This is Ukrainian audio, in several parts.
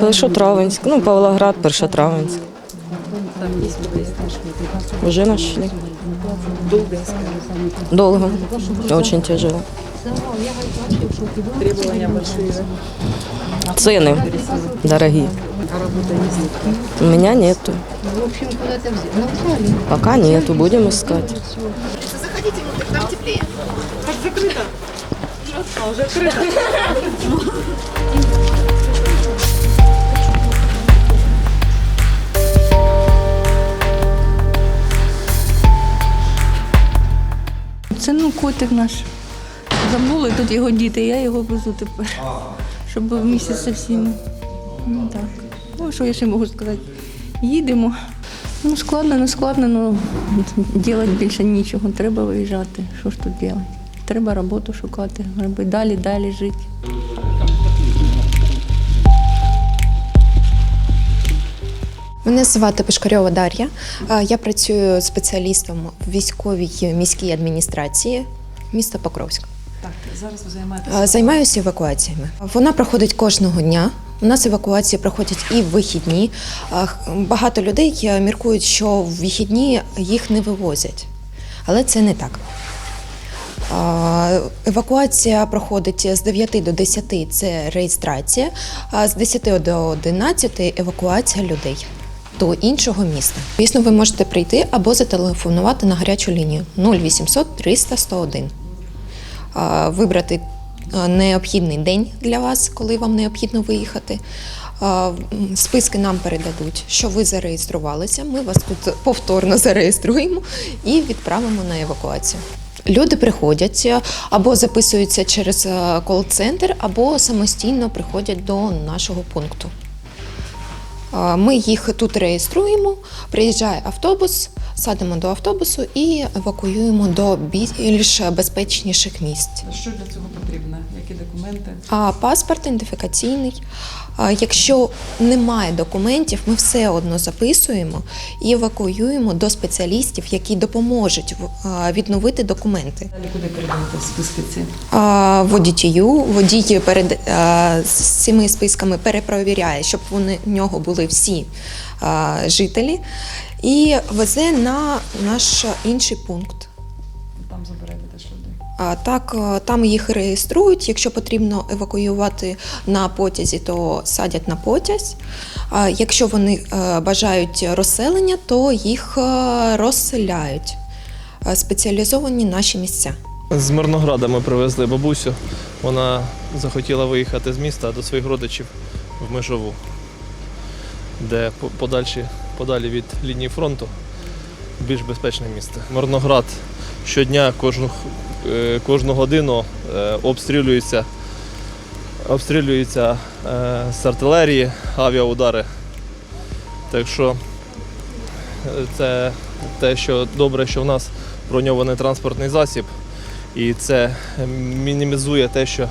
Першотравенськ, ну Павлоград, Першотравенськ. Уже нашли. Долго. дуже тяжело. Требования большие. Цены. У меня нету. В общем, куда-то взяли. Пока нету, будем искать. Це ну котик наш. Забули тут його діти, я його везу тепер. Щоб місяць зі всім. Ну так. Ну, що я ще можу сказати? Їдемо. Ну, складно, не складно, ну робити більше нічого. Треба виїжджати. Що ж тут робити? Треба роботу шукати, робити далі, далі жити. Мене звати Пешкарьова Дар'я. Я працюю спеціалістом в військовій міській адміністрації міста Покровськ. Так, зараз ви займаєтеся. Займаюся евакуаціями. Вона проходить кожного дня. У нас евакуації проходять і в вихідні. Багато людей е, міркують, що в вихідні їх не вивозять, але це не так. Евакуація проходить з 9 до 10 – це реєстрація, а з 10 до 11 – евакуація людей до іншого міста. Звісно, ви можете прийти або зателефонувати на гарячу лінію 0800 300 101 вибрати необхідний день для вас, коли вам необхідно виїхати. Списки нам передадуть, що ви зареєструвалися. Ми вас тут повторно зареєструємо і відправимо на евакуацію. Люди приходять або записуються через кол-центр, або самостійно приходять до нашого пункту. Ми їх тут реєструємо, приїжджає автобус, садимо до автобусу і евакуюємо до більш безпечніших місць. Що для цього потрібно? Які документи? А паспорт ідентифікаційний. Якщо немає документів, ми все одно записуємо і евакуюємо до спеціалістів, які допоможуть відновити документи. Далі куди передаєте списки ці? Водітію, водій перед цими списками перепровіряє, щоб вони в нього були всі а, жителі, і везе на наш інший пункт. Там заберете теж людей. А так, е, там їх реєструють. Якщо потрібно евакуювати на потязі, то садять на потязь. А якщо вони е, бажають розселення, то їх е, розселяють. Спеціалізовані наші місця. З Мирнограда ми привезли бабусю. Вона захотіла виїхати з міста до своїх родичів в Межову, де подальші, подалі від лінії фронту більш безпечне місце. Мирноград щодня, кожну, е, кожну годину е, обстрілюється, обстрілюється е, з артилерії, авіаудари. Так що це те, що добре, що в нас броньований транспортний засіб. І це мінімізує те, що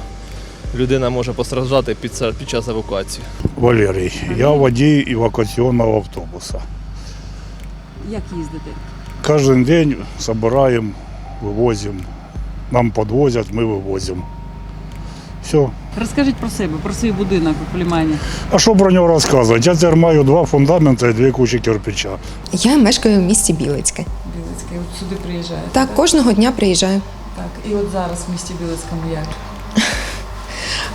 людина може постраждати під, під час евакуації. Валерій, я водій евакуаційного автобуса. Як їздите? Кожен день збираємо, вивозимо. Нам підвозять, ми вивозимо. Все. Розкажіть про себе, про свій будинок у Лімані. А що про нього розказувати? Я тепер маю два фундаменти і дві кучі кирпича. Я мешкаю в місті Білицьке. Білицький, от сюди приїжджаєте. Так, кожного дня приїжджаю. Так, і от зараз в місті Білицькому як?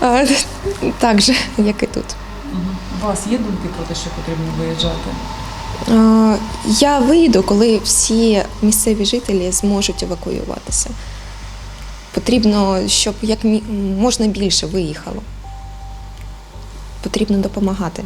А, Так же, як і тут. У вас є думки про те, що потрібно виїжджати? А, Я вийду, коли всі місцеві жителі зможуть евакуюватися. Потрібно, щоб як можна більше виїхало. Потрібно допомагати.